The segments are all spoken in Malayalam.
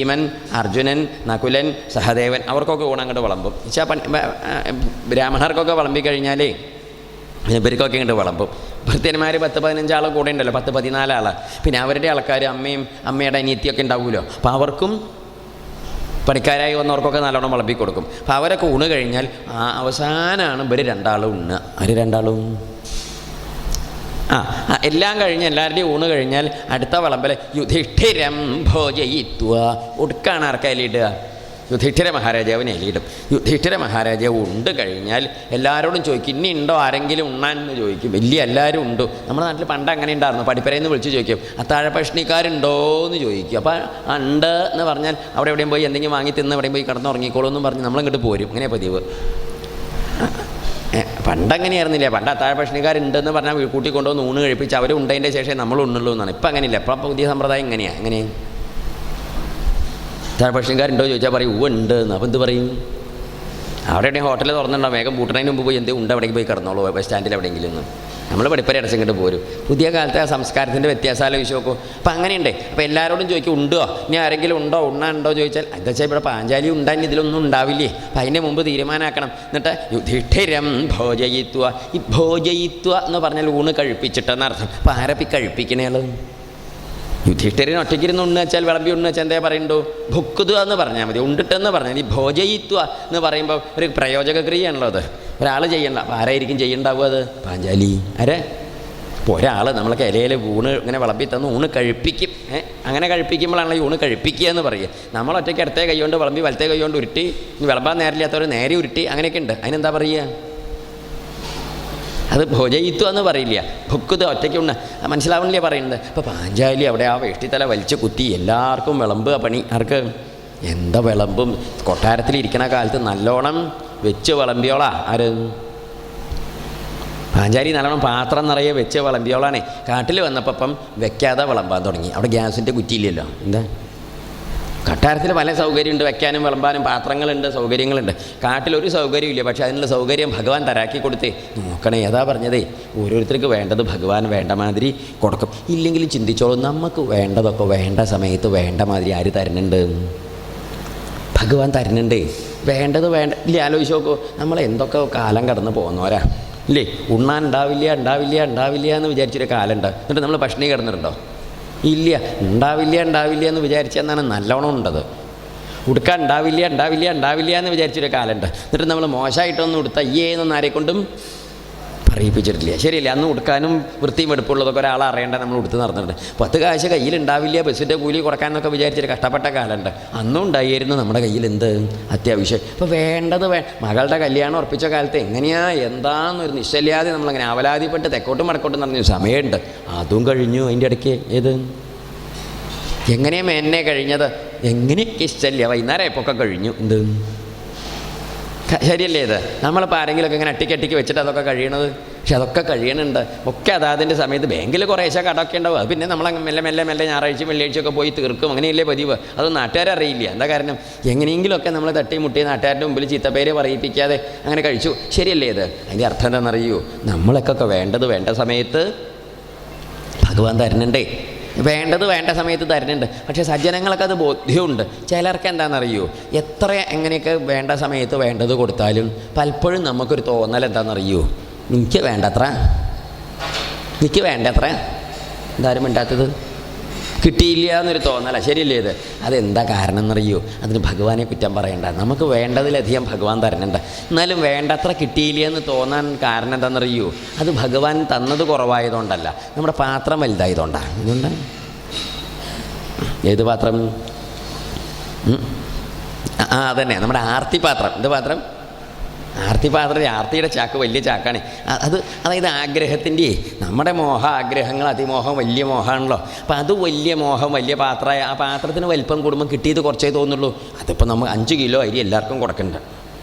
ഭീമൻ അർജുനൻ നകുലൻ സഹദേവൻ അവർക്കൊക്കെ ഗുണം അങ്ങോട്ട് വിളമ്പും. വെച്ചാൽ ബ്രാഹ്മണർക്കൊക്കെ വിളമ്പി കഴിഞ്ഞാലേ ഇവർക്കൊക്കെ ഇങ്ങോട്ട് വിളമ്പും. ഭൃത്യന്മാർ പത്ത് പതിനഞ്ചാൾ കൂടെ ഉണ്ടല്ലോ പത്ത് പതിനാലാൾ പിന്നെ അവരുടെ ആൾക്കാർ അമ്മയും അമ്മയുടെ അനിയത്തിയൊക്കെ ഉണ്ടാവുമല്ലോ അപ്പോൾ അവർക്കും പണിക്കാരായി വന്നവർക്കൊക്കെ നല്ലോണം വിളമ്പി കൊടുക്കും അപ്പോൾ അവരൊക്കെ ഊണ് കഴിഞ്ഞാൽ അവസാനമാണ് ഇവർ രണ്ടാളും ഉണ്ണുക. അവർ രണ്ടാളും? ആ എല്ലാം കഴിഞ്ഞ് എല്ലാവരുടെയും ഊണ് കഴിഞ്ഞാൽ അടുത്ത വിളമ്പൽ യുധിഷ്ഠിരം ഭോജയിത്വ. ഒടുക്കാണ് ആർക്കാ ഇലിടുക യുധിഷ്ഠിര മഹാരാജാവിനെ എലിയിടും യുധിഷ്ഠിര മഹാരാജാവ് ഉണ്ട് കഴിഞ്ഞാൽ എല്ലാവരോടും ചോദിക്കും ഇനി ഉണ്ടോ? ആരെങ്കിലും ഉണ്ണാൻ? എന്ന് ചോദിക്കും. വലിയ എല്ലാവരും ഉണ്ടോ. നമ്മുടെ നാട്ടിൽ പണ്ട് അങ്ങനെ ഉണ്ടായിരുന്നു. പഠിപ്പരയിൽ നിന്ന് വിളിച്ച് ചോദിക്കും അത്താഴ ഭക്ഷണിക്കാരുണ്ടോ എന്ന് ചോദിക്കും. അപ്പോൾ ഉണ്ട് എന്ന് പറഞ്ഞാൽ അവിടെ എവിടെയും പോയി എന്തെങ്കിലും വാങ്ങി തിന്ന് എവിടെയും പോയി കിടന്നുറങ്ങിക്കോളൂ എന്നും പറഞ്ഞ് നമ്മളിങ്ങോട്ട് പോരും. അങ്ങനെ പതിവ്. പണ്ടങ്ങനെയായിരുന്നില്ല? പണ്ട് അത്താഴ ഭക്ഷണിക്കാരുണ്ടെന്ന് പറഞ്ഞാൽ കൂട്ടി കൊണ്ടുവന്ന് ഊണ് കഴിപ്പിച്ച് അവർ ഉണ്ടതിന്റെ ശേഷം നമ്മൾ ഉണ്ണുള്ളൂ എന്നാണ്. ഇപ്പം അങ്ങനെയില്ല. ഇപ്പം പുതിയ സമ്പ്രദായം എങ്ങനെയാണ് എങ്ങനെ? അത്താഴ ഭക്ഷണിക്കാരുണ്ടോ ചോദിച്ചാൽ പറയും ഊ ഉണ്ട് എന്ന്. അപ്പം എന്ത് പറയും? അവിടെ എവിടെയും ഹോട്ടലിൽ തുറന്നിട്ടുണ്ടോ? വേഗം പൂട്ടണതിന് മുമ്പ് പോയി എന്ത് ഉണ്ട്? എവിടെയെങ്കിലും പോയി കിടന്നോളൂ. ബസ് സ്റ്റാൻഡിൽ എവിടെയെങ്കിലും എന്ന്. നമ്മൾ പഠിപ്പര അടച്ചിങ്ങോട്ട് പോരും. പുതിയ കാലത്തെ ആ സംസ്കാരത്തിന്റെ വ്യത്യാസം ആലോചിച്ച് നോക്കും. അപ്പം അങ്ങനെയുണ്ട്. അപ്പോൾ എല്ലാവരോടും ചോദിക്കും ഉണ്ടോ? ഇനി ആരെങ്കിലും ഉണ്ടോ? ഉണ്ണാനുണ്ടോ ചോദിച്ചാൽ എന്താ വെച്ചാൽ ഇവിടെ പാഞ്ചാലി ഉണ്ടാൻ ഇതിലൊന്നും ഉണ്ടാവില്ലേ? അപ്പം അതിന്റെ മുമ്പ് തീരുമാനമാക്കണം. എന്നിട്ട് യുധിഷ്ഠിരം ഭോജയിത്വ ഈ ഭോജയിത്വ എന്ന് പറഞ്ഞാൽ ഊണ് കഴിപ്പിച്ചിട്ടെന്നർത്ഥം അപ്പം ആരപ്പി കഴിപ്പിക്കണേൾ യുധിഷ്ഠിരൻ ഒറ്റയ്ക്കിരുന്ന് ഉണ്ണു വെച്ചാൽ വിളമ്പി ഉണ്ണു വെച്ചാൽ എന്താ പറയുന്നുണ്ടോ ഭുക്കുതു എന്ന് പറഞ്ഞാൽ മതി. ഉണ്ടിട്ടെന്ന് പറഞ്ഞാൽ ഈ ഭോജയിത്വ എന്ന് പറയുമ്പോൾ ഒരു പ്രയോജക ക്രിയയാണല്ലോ അത്. ഒരാൾ ചെയ്യണ്ട. അപ്പോൾ ആരായിരിക്കും ചെയ്യണ്ടാവുക അത്? പാഞ്ചാലി. ആരെ ഇപ്പോൾ ഒരാൾ നമ്മളൊക്കെ ഇലയിൽ ഊണ് ഇങ്ങനെ വിളമ്പി തന്ന് ഊണ് കഴിപ്പിക്കും. അങ്ങനെ കഴിപ്പിക്കുമ്പോഴാണ് ഈ ഊണ് കഴിപ്പിക്കുക എന്ന് പറയുക. നമ്മൾ ഒറ്റയ്ക്ക് ഇടത്തെ കൈകൊണ്ട് വിളമ്പി വലത്തെ കൈകൊണ്ട് ഉരുട്ടി വിളമ്പാൻ നേരില്ലാത്തവർ നേരെ ഉരുട്ടി അങ്ങനെയൊക്കെ ഉണ്ട്. അതിനെന്താ പറയുക? അത് ഭോജയിത്വ എന്ന് പറയില്ല. ഭുക്കുത് ഒറ്റയ്ക്ക് ഉണ്ട് മനസ്സിലാവണില്ലേ പറയുന്നത്? അപ്പോൾ പാഞ്ചാലി അവിടെ ആ വേഷ്ടിത്തല വലിച്ചു കുത്തി എല്ലാവർക്കും വിളമ്പുക പണി. ആർക്ക്? എന്താ വിളമ്പും? കൊട്ടാരത്തിലിരിക്കണ കാലത്ത് നല്ലോണം വെച്ച് വിളമ്പിയോളാ. ആര്? പാഞ്ചാരി നല്ലോണം പാത്രം നിറയെ വെച്ച് വിളമ്പിയോളാണേ. കാട്ടിൽ വന്നപ്പം വെക്കാതെ വിളമ്പാൻ തുടങ്ങി. അവിടെ ഗ്യാസിന്റെ കുറ്റിയില്ലല്ലോ. എന്താ? കട്ടാരത്തിൽ പല സൗകര്യമുണ്ട്. വെക്കാനും വിളമ്പാനും പാത്രങ്ങളുണ്ട് സൗകര്യങ്ങളുണ്ട്. കാട്ടിലൊരു സൗകര്യമില്ല പക്ഷേ അതിനുള്ള സൗകര്യം ഭഗവാൻ തരാക്കി കൊടുത്തേ. നോക്കണേ ഏതാ പറഞ്ഞതേ. ഓരോരുത്തർക്ക് വേണ്ടത് ഭഗവാൻ വേണ്ട മാതിരി കൊടുക്കും. ഇല്ലെങ്കിൽ ചിന്തിച്ചോളൂ നമുക്ക് വേണ്ടതൊക്കെ വേണ്ട സമയത്ത് വേണ്ട മാതിരി ആര് തരുന്നുണ്ട്? ഭഗവാൻ തരുന്നുണ്ടേ. വേണ്ടത് വേണ്ട. ഇല്ലേ ആലോചിച്ച് നോക്കൂ. നമ്മൾ എന്തൊക്കെ കാലം കടന്ന് പോകുന്നവരാ. ഇല്ലേ ഉണ്ണാൻ ഉണ്ടാവില്ല ഉണ്ടാവില്ല ഉണ്ടാവില്ല എന്ന് വിചാരിച്ചൊരു കാലമുണ്ട്. എന്നിട്ട് നമ്മൾ ഭക്ഷണി കിടന്നിട്ടുണ്ടോ? ഇല്ല. ഉണ്ടാവില്ല ഉണ്ടാവില്ല എന്ന് വിചാരിച്ചെന്നാണ് നല്ലോണം ഉണ്ടത്. ഉടുക്കാൻ ഉണ്ടാവില്ല ഉണ്ടാവില്ല ഉണ്ടാവില്ല എന്ന് വിചാരിച്ചൊരു കാലമുണ്ട്. എന്നിട്ട് നമ്മൾ മോശമായിട്ടൊന്നും ഉടുത്ത അയ്യേ എന്നൊന്നും ആരെക്കൊണ്ടും പറയിപ്പിച്ചിട്ടില്ല ശരിയല്ലേ? അന്ന് ഉടുക്കാനും വൃത്തിയും എടുപ്പുള്ളതൊക്കെ ഒരാൾ അറിയേണ്ട നമ്മൾ ഉടുത്ത് നടന്നിട്ടുണ്ട്. പത്ത് കാശ് കയ്യിലുണ്ടാവില്ല ബസ്സിന്റെ കൂലി കുറക്കാനൊക്കെ വിചാരിച്ചിട്ട് കഷ്ടപ്പെട്ട കാലമുണ്ട്. അന്നും ഉണ്ടായിരുന്നു നമ്മുടെ കയ്യിൽ എന്ത്? അത്യാവശ്യം. ഇപ്പോൾ വേണ്ടത് വേ മകളുടെ കല്യാണം ഉറപ്പിച്ച കാലത്ത് എങ്ങനെയാ എന്താന്നൊരു നിശ്ചല്യാതെ നമ്മളങ്ങനെ അവലാതിപ്പെട്ട് തെക്കോട്ടും മടക്കോട്ടും നടന്ന സമയമുണ്ട്. അതും കഴിഞ്ഞു. അതിന്റെ ഇടയ്ക്ക് ഏത്? എങ്ങനെയാ മേന്നെ കഴിഞ്ഞത്? എങ്ങനെയൊക്കെ ഇഷ്ടല്ല വൈകുന്നേരം എപ്പോഴൊക്കെ കഴിഞ്ഞു. എന്ത്? ശരിയല്ലേ ഇത്? നമ്മളിപ്പോൾ ആരെങ്കിലുമൊക്കെ ഇങ്ങനെ അട്ടിക്കട്ടിക്ക് വെച്ചിട്ട് അതൊക്കെ കഴിയണത്? പക്ഷെ അതൊക്കെ കഴിയണുണ്ട്. ഒക്കെ അതാതിന്റെ സമയത്ത് ബാങ്കിൽ കുറേശ്ശെ കടമൊക്കെ അത് പിന്നെ നമ്മൾ മെല്ലെ മെല്ലെ മെല്ലെ ഞായറാഴ്ച വെള്ളിയാഴ്ചയൊക്കെ പോയി തീർക്കും. അങ്ങനെയല്ലേ പതിവ്. അത് നാട്ടുകാരെ അറിയില്ല. എന്താ കാരണം? എങ്ങനെയെങ്കിലുമൊക്കെ നമ്മൾ തട്ടി മുട്ടി നാട്ടുകാരുടെ മുമ്പിൽ ചീത്തപ്പേര് പറയിപ്പിക്കാതെ അങ്ങനെ കഴിച്ചു. ശരിയല്ലേ ഇത്? അതിന്റെ അർത്ഥം എന്താണെന്നറിയൂ? നമ്മളൊക്കെ വേണ്ടത് വേണ്ട സമയത്ത് ഭഗവാൻ തരുന്നുണ്ടേ വേണ്ടത് വേണ്ട സമയത്ത് തരുന്നുണ്ട്. പക്ഷെ സജ്ജനങ്ങൾക്ക് അത് ബോധ്യമുണ്ട്. ചിലർക്ക് എന്താണെന്നറിയോ? എത്ര എങ്ങനെയൊക്കെ വേണ്ട സമയത്ത് വേണ്ടത് കൊടുത്താലും പലപ്പോഴും നമുക്കൊരു തോന്നൽ എന്താണെന്നറിയോ? എനിക്ക് വേണ്ടത്ര. എനിക്ക് വേണ്ടത്ര. എന്താരും വേണ്ടാത്തത് കിട്ടിയില്ല എന്നൊരു തോന്നല ശരിയല്ലേ ഇത്? അതെന്താ കാരണം എന്നറിയോ അതിന് ഭഗവാനെ കുറ്റം പറയണ്ട. നമുക്ക് വേണ്ടതിലധികം ഭഗവാൻ തരണ്ട എന്നാലും വേണ്ടത്ര കിട്ടിയില്ല എന്ന് തോന്നാൻ കാരണം എന്താണെന്നറിയോ? അത് ഭഗവാൻ തന്നത് കുറവായതുകൊണ്ടല്ല. നമ്മുടെ പാത്രം വലുതായതുകൊണ്ടാണ്. അതുകൊണ്ടാണ് ഏത് പാത്രം. ആ അതന്നെ. നമ്മുടെ ആർത്തി പാത്രം. എന്ത് പാത്രം? ആർത്തി പാത്രം ആർത്തിയുടെ ചാക്ക് വലിയ ചാക്കാണ്. അത് അതായത് ആഗ്രഹത്തിന്റെ നമ്മുടെ മോഹ ആഗ്രഹങ്ങൾ അതിമോഹം വലിയ മോഹമാണല്ലോ. അപ്പം അത് വലിയ മോഹം വലിയ പാത്രമായ ആ പാത്രത്തിന് വലിപ്പം കൂടുമ്പോൾ കിട്ടിയത് കുറച്ചേ തോന്നുള്ളൂ. അതിപ്പോൾ നമ്മൾ അഞ്ച് കിലോ അരി എല്ലാവർക്കും കൊടുക്കണ്ട.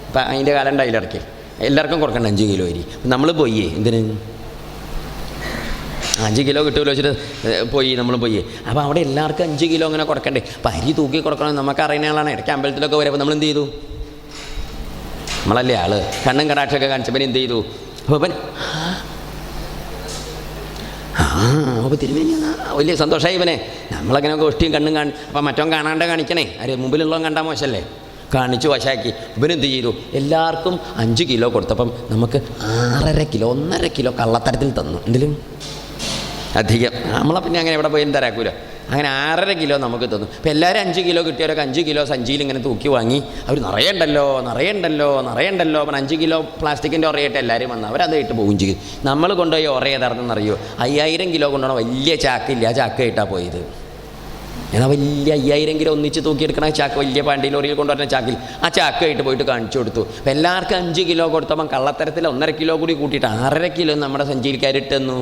അപ്പം അതിന്റെ കാലം ഉണ്ടായില്ല ഇടയ്ക്ക്? എല്ലാവർക്കും കൊടുക്കണ്ട അഞ്ച് കിലോ അരി. നമ്മൾ പോയി എന്തിന്? അഞ്ച് കിലോ കിട്ടുമല്ലോ വെച്ചിട്ട് പോയി നമ്മൾ പോയി. അപ്പോൾ അവിടെ എല്ലാവർക്കും അഞ്ച് കിലോ അങ്ങനെ കൊടുക്കണ്ടേ. അപ്പം അരി തൂക്കി കൊടുക്കണം നമുക്ക് അറിയുന്ന ആളാണ്. ഇടയ്ക്ക് അമ്പലത്തിലൊക്കെ വരുമ്പോൾ നമ്മൾ എന്ത് ചെയ്തു? നമ്മളല്ലേ ആൾ. കണ്ണും കടാക്ഷൊക്കെ കാണിച്ചപ്പോൾ എന്ത് ചെയ്തു? അപ്പോൾ അവൻ അപ്പോൾ വലിയ സന്തോഷമായി ഇവനെ. നമ്മളങ്ങനെ ഗോഷ്ടിയും കണ്ണും കാണി അപ്പം മറ്റോ കാണാണ്ട് കാണിക്കണേ. അരെ മുമ്പിലുള്ളവൻ കണ്ടാൽ മോശമല്ലേ കാണിച്ചു വശാക്കി. ഇവനെന്ത് ചെയ്തു? എല്ലാവർക്കും അഞ്ച് കിലോ കൊടുത്തപ്പം നമുക്ക് ആറര കിലോ ഒന്നര കിലോ കള്ളത്തരത്തിൽ തന്നു. എന്തിലും? അധികം. നമ്മളെ പിന്നെ അങ്ങനെ എവിടെ പോയി തരാക്കൂല. അങ്ങനെ ആറര കിലോ നമുക്ക് തന്നു. അപ്പോൾ എല്ലാവരും അഞ്ച് കിലോ കിട്ടിയവരൊക്കെ അഞ്ച് കിലോ സഞ്ചിയിൽ ഇങ്ങനെ തൂക്കി വാങ്ങി. അവർ നിറയണ്ടല്ലോ നിറയണ്ടല്ലോ നിറയണ്ടല്ലോ അപ്പം അഞ്ച് കിലോ പ്ലാസ്റ്റിക്കിന്റെ ഉറയായിട്ട് എല്ലാവരും വന്ന് അവരത് ഇട്ട് പോവുകയും ചെയ്യും നമ്മൾ കൊണ്ടുപോയി ഉറ ഏതാണെന്ന് അറിയോ അയ്യായിരം കിലോ കൊണ്ടുപോകണം. വലിയ ചാക്കില്ല. ചാക്ക് ആയിട്ടാണ് പോയത്. എന്നാൽ വലിയ അയ്യായിരം കിലോ ഒന്നിച്ച് തൂക്കിയെടുക്കണ ചാക്ക് വലിയ പാണ്ടി ലോറിയിൽ കൊണ്ടുവരുന്ന ചാക്കിൽ. ആ ചാക്കായിട്ട് പോയിട്ട് കാണിച്ചു കൊടുത്തു. അപ്പം എല്ലാവർക്കും അഞ്ച് കിലോ കൊടുത്തപ്പം കള്ളത്തരത്തിൽ ഒന്നര കിലോ കൂടി കൂട്ടിയിട്ട് ആറര കിലോ നമ്മുടെ സഞ്ചിയിൽക്കാരിട്ടെന്നു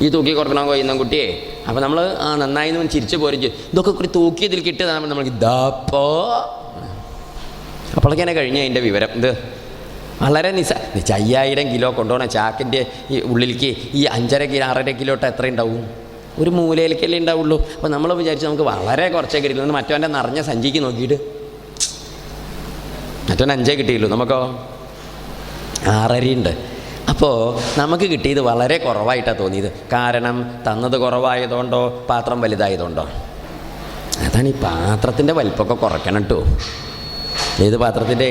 ഈ തൂക്കി കൊടുക്കണം കൊയ്യുന്ന കുട്ടിയെ. അപ്പോൾ നമ്മൾ ആ നന്നായി നിന്ന് ചിരിച്ചു പോരിച്ച് ഇതൊക്കെ കൂടി തൂക്കിയതിൽ കിട്ടിയതാണ് നമ്മൾ ഇതാപ്പോ അപ്പോഴേക്കാണ് കഴിഞ്ഞ അതിന്റെ വിവരം. ഇത് വളരെ നിസ അയ്യായിരം കിലോ കൊണ്ടുപോകണം ചാക്കിന്റെ ഈ ഉള്ളിലേക്ക് ഈ അഞ്ചര കിലോ ആറര കിലോട്ട് എത്ര ഉണ്ടാവും? ഒരു മൂലയിലേക്കല്ലേ ഉണ്ടാവുള്ളൂ. അപ്പോൾ നമ്മൾ വിചാരിച്ചു നമുക്ക് വളരെ കുറച്ചേ കിട്ടിയുള്ളൂ. മറ്റവന്റെ നിറഞ്ഞ സഞ്ചിക്ക് നോക്കിയിട്ട്. മറ്റവൻ അഞ്ചേ കിട്ടിയുള്ളൂ. നമുക്കോ? ആറരയുണ്ട്. അപ്പോൾ നമുക്ക് കിട്ടിയത് വളരെ കുറവായിട്ടാണ് തോന്നിയത്. കാരണം തന്നത് കുറവായതുകൊണ്ടോ പാത്രം വലുതായതുകൊണ്ടോ? അതാണ് ഈ പാത്രത്തിന്റെ വലിപ്പമൊക്കെ കുറയ്ക്കണം കേട്ടോ ഏത് പാത്രത്തിന്റെ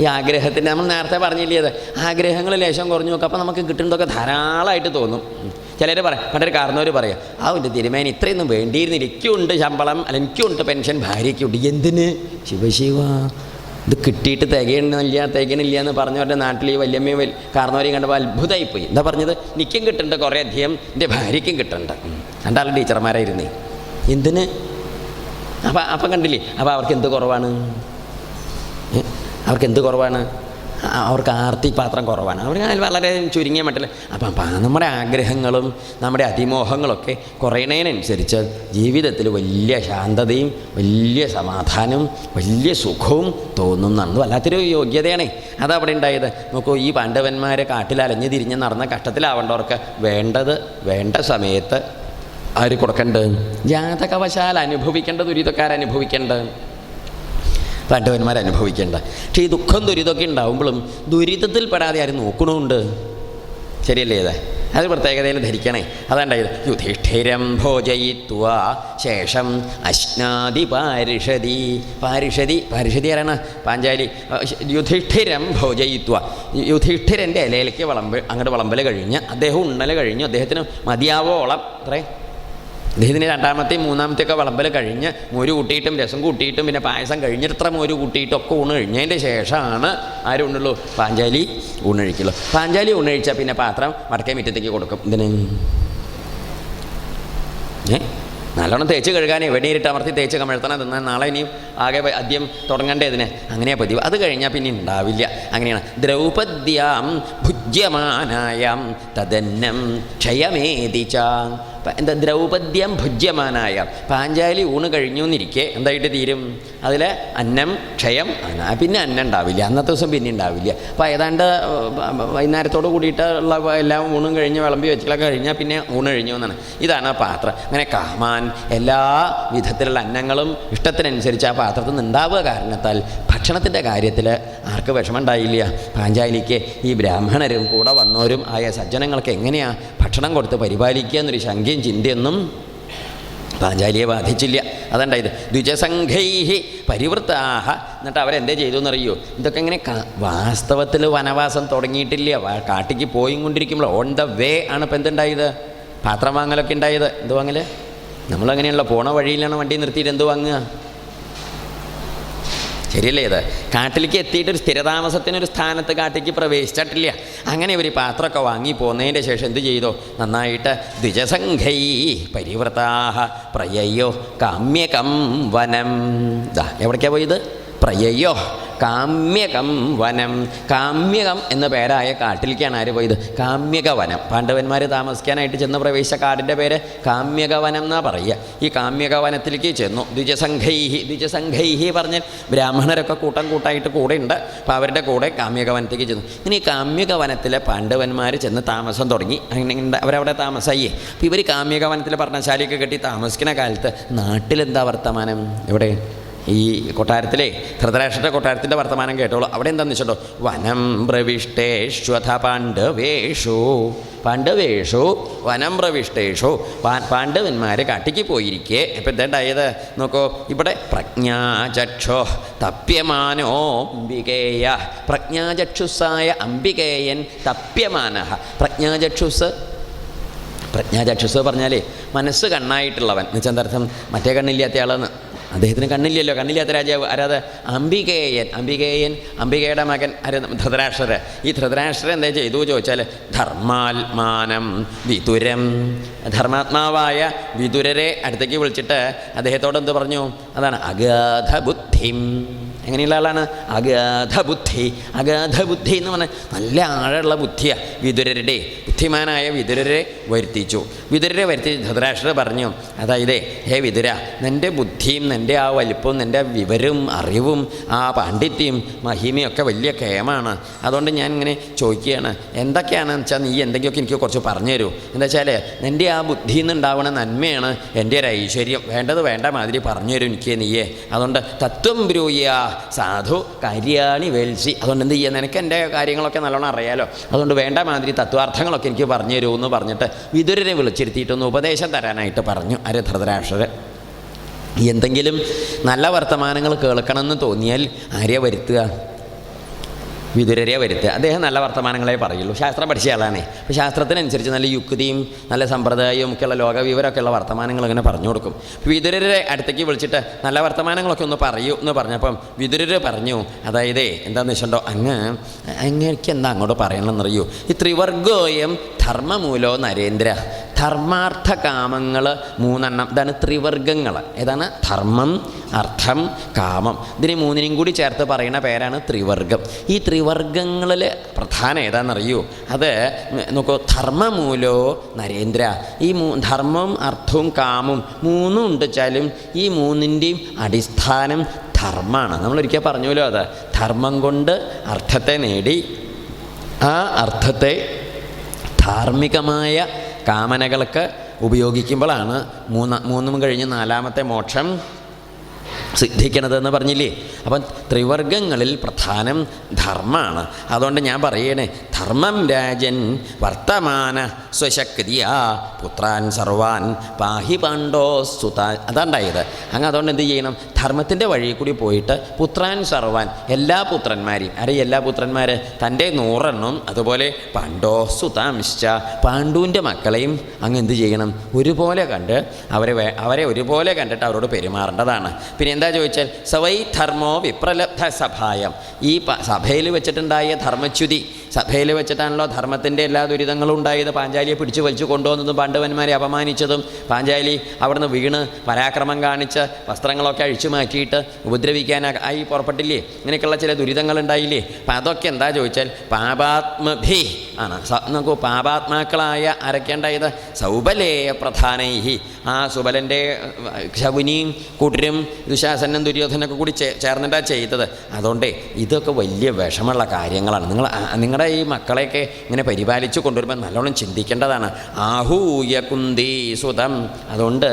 ഈ ആഗ്രഹത്തിന്റെ നമ്മൾ നേരത്തെ പറഞ്ഞില്ലേ അത്? ആഗ്രഹങ്ങൾ ലേശം കുറഞ്ഞു നോക്കുക അപ്പോൾ നമുക്ക് കിട്ടുന്നതൊക്കെ ധാരാളമായിട്ട് തോന്നും. ചിലർ പറയാം പണ്ടൊരു കാരണവർ പറയാം ആ ഒരു തിരുമേന ഇത്രയൊന്നും വേണ്ടിയിരുന്നില്ല. എനിക്കുണ്ട് ശമ്പളം അല്ല എനിക്കുണ്ട് പെൻഷൻ ഭാര്യയ്ക്കുണ്ട്. എന്തിന്? ശിവശിവ. ഇത് കിട്ടിയിട്ട് തികയണില്ല തികയണില്ല എന്ന് പറഞ്ഞവരുടെ നാട്ടിൽ ഈ വല്യമ്മയും കാർന്നവരെയും കണ്ടപ്പോൾ അത്ഭുതമായിപ്പോയി. എന്താ പറഞ്ഞത് എനിക്കും കിട്ടുന്നുണ്ട് കുറേ അധികം എന്റെ ഭാര്യയ്ക്കും കിട്ടുന്നുണ്ട് രണ്ടാളും ടീച്ചർമാരായിരുന്നേ. എന്തിന്? അപ്പം അപ്പം കണ്ടില്ലേ? അപ്പോൾ അവർക്ക് എന്ത് കുറവാണ്? അവർക്ക് എന്ത് കുറവാണ്? അവർക്ക് ആർത്തി പാത്രം കുറവാണ്. അവർ അതിൽ വളരെ ചുരുങ്ങിയ മട്ടിൽ അപ്പം നമ്മുടെ ആഗ്രഹങ്ങളും നമ്മുടെ അതിമോഹങ്ങളൊക്കെ കുറയുന്നതിനനുസരിച്ച് ജീവിതത്തിൽ വലിയ ശാന്തതയും വലിയ സമാധാനവും വലിയ സുഖവും തോന്നുന്നതാണ് വല്ലാത്തൊരു യോഗ്യതയാണേ. അതവിടെ ഉണ്ടായത്. നോക്കൂ ഈ പാണ്ഡവന്മാരെ കാട്ടിൽ അലഞ്ഞു തിരിഞ്ഞ് നടന്ന കഷ്ടത്തിലാവേണ്ടവർക്ക് വേണ്ടത് വേണ്ട സമയത്ത് ആര് കൊടുക്കേണ്ടത് ജാതകവശാൽ അനുഭവിക്കേണ്ട ദുരിതക്കാരനുഭവിക്കേണ്ടത് പാണ്ഡവന്മാർ അനുഭവിക്കേണ്ട. പക്ഷേ ഈ ദുഃഖം ദുരിതമൊക്കെ ഉണ്ടാവുമ്പോഴും ദുരിതത്തിൽ പെടാതെ ആരും നോക്കണമുണ്ട്? ശരിയല്ലേ ഇത്? അത് പ്രത്യേകതയിൽ ധരിക്കണേ. അതാണ്ടായത് യുധിഷ്ഠിരം ഭോജയിത്വ ശേഷം അശ്നാദി പാരിഷതി പാരിഷതി പാരിഷതി ആരാണ്? പാഞ്ചാലി. യുധിഷ്ഠിരം ഭോജയിത്വ. യുധിഷ്ഠിരന്റെ ഇലയിലേക്ക് വളമ്പ് അങ്ങോട്ട് വളമ്പൽ കഴിഞ്ഞ് അദ്ദേഹം ഉണ്ണൽ കഴിഞ്ഞു. അദ്ദേഹത്തിന് മതിയാവോളം. അത്രേ. അദ്ദേഹത്തിന് രണ്ടാമത്തെയും മൂന്നാമത്തെയൊക്കെ വിളമ്പൽ കഴിഞ്ഞ് മോര് കൂട്ടിയിട്ടും രസം കൂട്ടിയിട്ടും പിന്നെ പായസം കഴിഞ്ഞിട്ട് ഇത്ര മോര് കൂട്ടിയിട്ടും ഒക്കെ ഊണ് കഴിഞ്ഞതിന്റെ ശേഷമാണ് ആരും ഉണ്ടുള്ളൂ പാഞ്ചാലി ഊണ് പാഞ്ചാലി ഊണ് പിന്നെ പാത്രം വടക്കേ മുറ്റത്തേക്ക് കൊടുക്കും. ഇതിന് ഏ? നല്ലോണം തേച്ച് കഴുകാൻ എവിടെയിട്ട് അമർത്തി തേച്ച് കമഴ്ത്തണം തിന്നാൽ നാളെ ഇനിയും ആകെ ആദ്യം തുടങ്ങണ്ടേ ഇതിനെ? അങ്ങനെയാ പതിവ്. അത് കഴിഞ്ഞാൽ പിന്നെ ഉണ്ടാവില്ല അങ്ങനെയാണ്. ദ്രൗപദ്യാം ഭുജ്യമാനായം തദന്നം ക്ഷയമേതിച്ച എന്താ ദ്രൗപദ്യം ഭുജ്യമാനായ പാഞ്ചാലി ഊണ് കഴിഞ്ഞു എന്നിരിക്കെ എന്തായിട്ട് തീരും? അതിൽ അന്നം ക്ഷയം അന. പിന്നെ അന്നം ഉണ്ടാവില്ല. അന്നത്തെ ദിവസം പിന്നെ ഉണ്ടാവില്ല. അപ്പോൾ ഏതാണ്ട് വൈകുന്നേരത്തോട് കൂടിയിട്ട് ഉള്ള എല്ലാം ഊണും കഴിഞ്ഞ് വിളമ്പി വെച്ചിട്ടൊക്കെ കഴിഞ്ഞാൽ പിന്നെ ഊണ് കഴിഞ്ഞു എന്നാണ്. ഇതാണ് ആ പാത്രം. അങ്ങനെ കാമാൻ എല്ലാ വിധത്തിലുള്ള അന്നങ്ങളും ഇഷ്ടത്തിനനുസരിച്ച് ആ പാത്രത്തിൽ നിന്ന് ഉണ്ടാവുക കാരണത്താൽ ഭക്ഷണത്തിന്റെ കാര്യത്തിൽ ആർക്ക് വിഷമം ഉണ്ടായില്ല പാഞ്ചാലിക്ക് ഈ ബ്രാഹ്മണരും കൂടെ വന്നവരും ആയ സജ്ജനങ്ങൾക്ക് എങ്ങനെയാണ് ഭക്ഷണം കൊടുത്ത് പരിപാലിക്കുക എന്നൊരു ശങ്കയും ചിന്തയൊന്നും പാഞ്ചാലിയെ ബാധിച്ചില്ല. അതുണ്ടായത് ദ്വിജസംഘൈഹി പരിവൃത്താഹ. എന്നിട്ട് അവരെന്തേ ചെയ്തു എന്നറിയോ ഇതൊക്കെ ഇങ്ങനെ വാസ്തവത്തിൽ വനവാസം തുടങ്ങിയിട്ടില്ല. കാട്ടിക്ക് പോയി കൊണ്ടിരിക്കുമ്പോൾ ഓൺ ദ വേ ആണ് ഇപ്പം എന്തുണ്ടായത്? പാത്രം വാങ്ങലൊക്കെ ഉണ്ടായത്. എന്ത് വാങ്ങൽ നമ്മളങ്ങനെയുള്ള പോണ വഴിയിലാണ് വണ്ടി നിർത്തിയിട്ട് എന്ത് വാങ്ങുക? ശരിയല്ലേ ഇത്? കാട്ടിലേക്ക് എത്തിയിട്ട് ഒരു സ്ഥിരതാമസത്തിനൊരു സ്ഥാനത്ത് കാട്ടിലേക്ക് പ്രവേശിച്ചിട്ടില്ല. അങ്ങനെ ഒരു പാത്രമൊക്കെ വാങ്ങി പോന്നതിന്റെ ശേഷം എന്ത് ചെയ്തു? നന്നായിട്ട് ദ്വിജസംഘൈ പരിവൃതാഹ പ്രയയോ കാമ്യകം വനം. ദാ എവിടേക്കാണ് പോയത്? പ്രയയോ? കാമ്യകം വനം. കാമ്യകം എന്ന പേരായ കാട്ടിലേക്കാണ് ആര് പോയത്? കാമ്യകവനം. പാണ്ഡവന്മാർ താമസിക്കാനായിട്ട് ചെന്ന് പ്രവേശിച്ച കാടിന്റെ പേര് കാമ്യകവനം എന്നാ പറയുക. ഈ കാമ്യക വനത്തിലേക്ക് ചെന്നു. ദ്വിജസംഘൈഹി ദ്വിജസംഘൈഹി പറഞ്ഞ് ബ്രാഹ്മണരൊക്കെ കൂട്ടം കൂട്ടായിട്ട് കൂടെ ഉണ്ട് അപ്പോൾ അവരുടെ കൂടെ കാമ്യക വനത്തേക്ക് ചെന്നു. ഇനി ഈ കാമ്യകവനത്തിലെ പാണ്ഡവന്മാർ ചെന്ന് താമസം തുടങ്ങി. അങ്ങനെ. അവരവിടെ താമസമായി അപ്പോൾ ഇവർ കാമ്യക പറഞ്ഞ കെട്ടി താമസിക്കുന്ന കാലത്ത് നാട്ടിലെന്താ വർത്തമാനം? എവിടെ? ഈ കൊട്ടാരത്തിലെ ധൃതരാഷ്ട്രയുടെ കൊട്ടാരത്തിന്റെ വർത്തമാനം കേട്ടോളൂ. അവിടെ എന്താണെന്ന് വെച്ചോ വനം പ്രവിഷ്ടേഷ്വഥ പാണ്ഡവേഷു പാണ്ഡവേഷു വനം പ്രവിഷ്ടേഷു പാണ്ഡവന്മാരെ കാട്ടിക്ക് പോയിരിക്കെ. ഇപ്പം എന്താണ്ടായത്? നോക്കോ ഇവിടെ പ്രജ്ഞാചക്ഷോ തപ്യമാനോ അംബികേയ. പ്രജ്ഞാചക്ഷുസായ അംബികേയൻ തപ്യമാന പ്രജ്ഞാചക്ഷുസ് പ്രജ്ഞാചക്ഷുസ് പറഞ്ഞാലേ മനസ്സ് കണ്ണായിട്ടുള്ളവൻ. എന്നുവെച്ചാൽ എന്താർത്ഥം മറ്റേ കണ്ണില്ലാത്ത ആളെന്ന് അദ്ദേഹത്തിന് കണ്ണില്ലല്ലോ. കണ്ണില്ലാത്ത രാജാവ് ആരാത് അംബികേയൻ. അംബികേയൻ അംബികയുടെ മകൻ ആര? ധൃതരാഷ്ട്രർ ഈ ധൃതരാഷ്ട്രർ എന്താ ചെയ്തു ചോദിച്ചാൽ ധർമാത്മാനം വിതുരം. ധർമാത്മാവായ വിതുരരെ അടുത്തേക്ക് വിളിച്ചിട്ട് അദ്ദേഹത്തോട് എന്ത് പറഞ്ഞു? അതാണ് അഗാധ ബുദ്ധിം എങ്ങനെയുള്ള ആളാണ്? അഗാധ ബുദ്ധി ബുദ്ധി എന്ന് പറഞ്ഞാൽ നല്ല ആഴമുള്ള ബുദ്ധിയാണ് വിതുരരുടെ ബുദ്ധിമാനായ വിതുരരെ വരുത്തിച്ചു. വിതുരരെ വരുത്തി ധൃതരാഷ്ട്ര പറഞ്ഞു അതായത് ഹേ വിതുര നിന്റെ ബുദ്ധിയും നിന്റെ ആ വലിപ്പവും നിന്റെ വിവരവും അറിവും ആ പാണ്ഡിത്യം മഹിമയും ഒക്കെ വലിയ കേമാണ് അതുകൊണ്ട് ഞാൻ ഇങ്ങനെ ചോദിക്കുകയാണ് എന്തൊക്കെയാണെന്ന് വെച്ചാൽ നീ എന്തെങ്കിലുമൊക്കെ എനിക്ക് കുറച്ച് പറഞ്ഞു തരൂ. എന്താ വെച്ചാൽ നിന്റെ ആ ബുദ്ധിയിൽ നിന്നുണ്ടാവുന്ന നന്മയാണ് എന്റെ ഒരു ഐശ്വര്യം. വേണ്ടത് വേണ്ട മാതിരി പറഞ്ഞു തരും എനിക്ക് നീയെ. അതുകൊണ്ട് തത്വം ബ്രൂയ സാധു കാര്യാണി വെൽസി. അതുകൊണ്ട് എന്ത് ചെയ്യുക നിനക്ക് എന്റെ കാര്യങ്ങളൊക്കെ നല്ലോണം അറിയാലോ. അതുകൊണ്ട് വേണ്ട മാതിരി തത്വാർത്ഥങ്ങളൊക്കെ എനിക്ക് പറഞ്ഞു തരൂ എന്ന് പറഞ്ഞിട്ട് വിതുരനെ വിളിച്ചിരുത്തിയിട്ടൊന്ന് ഉപദേശം തരാനായിട്ട് പറഞ്ഞു അരെ ധൃതരാഷ്ട്രർ എന്തെങ്കിലും നല്ല വർത്തമാനങ്ങൾ കേൾക്കണമെന്ന് തോന്നിയാൽ ആര്യ വരുത്തുക. വിതുരരെ വരുത്തുക. അദ്ദേഹം നല്ല വർത്തമാനങ്ങളെ പറയുള്ളൂ. ശാസ്ത്രം പഠിച്ച അപ്പോൾ ശാസ്ത്രത്തിനനുസരിച്ച് നല്ല യുക്തിയും നല്ല സമ്പ്രദായവും ഒക്കെയുള്ള ലോകവിവരമൊക്കെ ഉള്ള വർത്തമാനങ്ങൾ ഇങ്ങനെ പറഞ്ഞു കൊടുക്കും. വിതുരരെ അടുത്തേക്ക് വിളിച്ചിട്ട് നല്ല വർത്തമാനങ്ങളൊക്കെ ഒന്ന് പറയൂ എന്ന് പറഞ്ഞപ്പം വിദുരർ പറഞ്ഞു അതായത് എന്താണെന്ന് വെച്ചിട്ടുണ്ടോ? അങ്ങ് അങ്ങേക്ക് എന്താ അങ്ങോട്ട് പറയണമെന്നറിയൂ ഈ ത്രിവർഗോയം ധർമ്മമൂലോ നരേന്ദ്ര. ധർമാർത്ഥ കാമങ്ങൾ മൂന്നെണ്ണം. ഇതാണ് ത്രിവർഗങ്ങൾ ഏതാണ്? ധർമ്മം അർത്ഥം കാമം. ഇതിന് മൂന്നിനെയും കൂടി ചേർത്ത് പറയുന്ന പേരാണ് ത്രിവർഗം. ഈ ത്രിവർഗങ്ങളിൽ പ്രധാനം ഏതാണെന്നറിയൂ? അത് നോക്കൂ ധർമ്മമൂലോ നരേന്ദ്ര. ഈ മൂ ധർമ്മം അർത്ഥവും കാമും മൂന്നും ഉണ്ട് ഉണ്ടെച്ചാലും ഈ മൂന്നിന്റെയും അടിസ്ഥാനം ധർമ്മമാണ് നമ്മളൊരിക്കൽ പറഞ്ഞല്ലോ അത്. ധർമ്മം കൊണ്ട് അർത്ഥത്തെ നേടി ആ അർത്ഥത്തെ ധാർമ്മികമായ കാമനകൾക്ക് ഉപയോഗിക്കുമ്പോഴാണ് മൂന്ന് മൂന്നും കഴിഞ്ഞ് നാലാമത്തെ മോക്ഷം സിദ്ധിക്കണതെന്ന് പറഞ്ഞില്ലേ? അപ്പം ത്രിവർഗങ്ങളിൽ പ്രധാനം ധർമ്മമാണ് അതുകൊണ്ട് ഞാൻ പറയണേ ധർമ്മം രാജൻ വർത്തമാന സ്വശക്തിയാ പുത്രാൻ സർവാൻ പാഹി പാണ്ഡോ സുതാ അതാണ്ടായത്. അങ്ങ് അതുകൊണ്ട് എന്ത് ചെയ്യണം? ധർമ്മത്തിന്റെ വഴി കൂടി പോയിട്ട് പുത്രാൻ സർവാൻ എല്ലാ പുത്രന്മാരെയും അരെ എല്ലാ പുത്രന്മാർ തന്റെ നൂറെണ്ണം അതുപോലെ പാണ്ഡോ സുതാംശ്ച പാണ്ഡുവിന്റെ മക്കളെയും അങ്ങ് എന്ത് ചെയ്യണം? ഒരുപോലെ കണ്ട് അവരെ അവരെ ഒരുപോലെ കണ്ടിട്ട് അവരോട് പെരുമാറേണ്ടതാണ്. പിന്നെ എന്താ ചോദിച്ചാൽ സവൈ ധർമ്മോ വിപ്രലബ്ധ സഭായം. ഈ സഭയിൽ വെച്ചിട്ടുണ്ടായ ധർമ്മച്യുതി സഭയിൽ വെച്ചിട്ടാണല്ലോ ധർമ്മത്തിന്റെ എല്ലാ ദുരിതങ്ങളും ഉണ്ടായത്. പാഞ്ചാലിയെ പിടിച്ചു വലിച്ചു കൊണ്ടുവന്നതും പാണ്ഡവന്മാരെ അപമാനിച്ചതും. പാഞ്ചാലി അവിടുന്ന് വീണ് പരാക്രമം കാണിച്ച് വസ്ത്രങ്ങളൊക്കെ അഴിച്ചു മാറ്റിയിട്ട് ഉപദ്രവിക്കാൻ ആയി പുറപ്പെട്ടില്ലേ? ഇങ്ങനെയൊക്കെയുള്ള ചില ദുരിതങ്ങളുണ്ടായില്ലേ? അപ്പം അതൊക്കെ എന്താ ചോദിച്ചാൽ പാപാത്മഭി ആണ്. നമുക്ക് പാപാത്മാക്കളായ അരക്കേണ്ടായത് സൗബലേയ പ്രധാനൈഹി ആ സുബലന്റെ ശകുനിയും കൂട്ടരും ദുശാസനും ദുര്യോധനൊക്കെ കൂടി ചേർന്നിട്ടാണ് ചെയ്തത്. അതുകൊണ്ട് ഇതൊക്കെ വലിയ വിഷമമുള്ള കാര്യങ്ങളാണ്. നിങ്ങൾ നിങ്ങളുടെ ഈ മക്കളെയൊക്കെ ഇങ്ങനെ പരിപാലിച്ച് കൊണ്ടുവരുമ്പോൾ നല്ലോണം ചിന്തിക്കേണ്ടതാണ്. ആഹൂയ കുന്തി സുതം. അതുകൊണ്ട്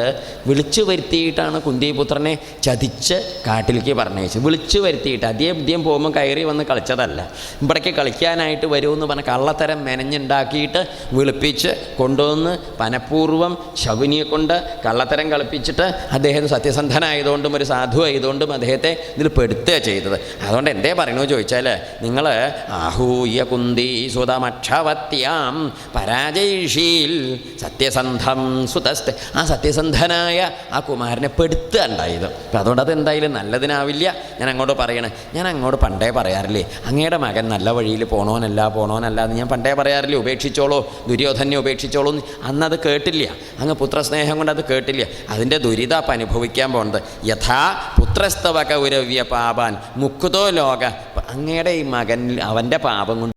വിളിച്ചു വരുത്തിയിട്ടാണ് കുന്തിപുത്രനെ ചതിച്ച് കാട്ടിലേക്ക് പറഞ്ഞയച്ചത്. വിളിച്ചു വരുത്തിയിട്ട് അധികം ബുദ്ധിയും പോകുമ്പോൾ കയറി വന്ന് കളിച്ചതല്ല. ഇവിടേക്ക് കളിക്കാനായിട്ട് വരുമെന്ന് പറഞ്ഞ കള്ളത്തരം മെനഞ്ഞുണ്ടാക്കിയിട്ട് വിളിപ്പിച്ച് കൊണ്ടുവന്ന് പനപൂർവം ശകുനിയെ കൊണ്ട് കള്ളത്തരം കളിപ്പിച്ചിട്ട് അദ്ദേഹം സത്യസന്ധനായതുകൊണ്ടും ഒരു സാധു ആയതുകൊണ്ടും അദ്ദേഹത്തെ ഇതിൽ പെടുത്തുക ചെയ്തത്. അതുകൊണ്ട് എന്തേ പറയണമെന്ന് ചോദിച്ചാൽ നിങ്ങൾ ആഹൂയ കുന്തി സുതമക്ഷവത്യാം പരാജയീഷീൽ സത്യസന്ധം സുതസ്ത. ആ സത്യസന്ധനായ ആ കുമാരനെ പെടുത്തുക ഉണ്ടായത് അപ്പം അതുകൊണ്ട് അത് എന്തായാലും നല്ലതിനാവില്ല. ഞാൻ അങ്ങോട്ട് പറയണേ. ഞാൻ അങ്ങോട്ട് പണ്ടേ പറയാറില്ലേ അങ്ങയുടെ മകൻ നല്ല വഴിയിൽ പോണോനല്ല പോണോനല്ല എന്ന് ഞാൻ പണ്ടേ പറയാറില്ലേ ഉപേക്ഷിച്ചോളൂ ദുര്യോധനെ ഉപേക്ഷിച്ചോളൂ അന്ന് അന്നത് കേട്ടില്ല. അങ്ങ് പുത്രസ്നേഹം കൊണ്ട് അത് കേട്ടില്ല. അതിന്റെ ദുരിതം അനുഭവിക്കാൻ പോകുന്നത് യഥാ പുത്രസ്തവ കൗരവ്യ പാപാൻ മുക്കുതോ ലോക. അങ്ങയുടെ ഈ മകൻ അവന്റെ പാപം കൊണ്ട്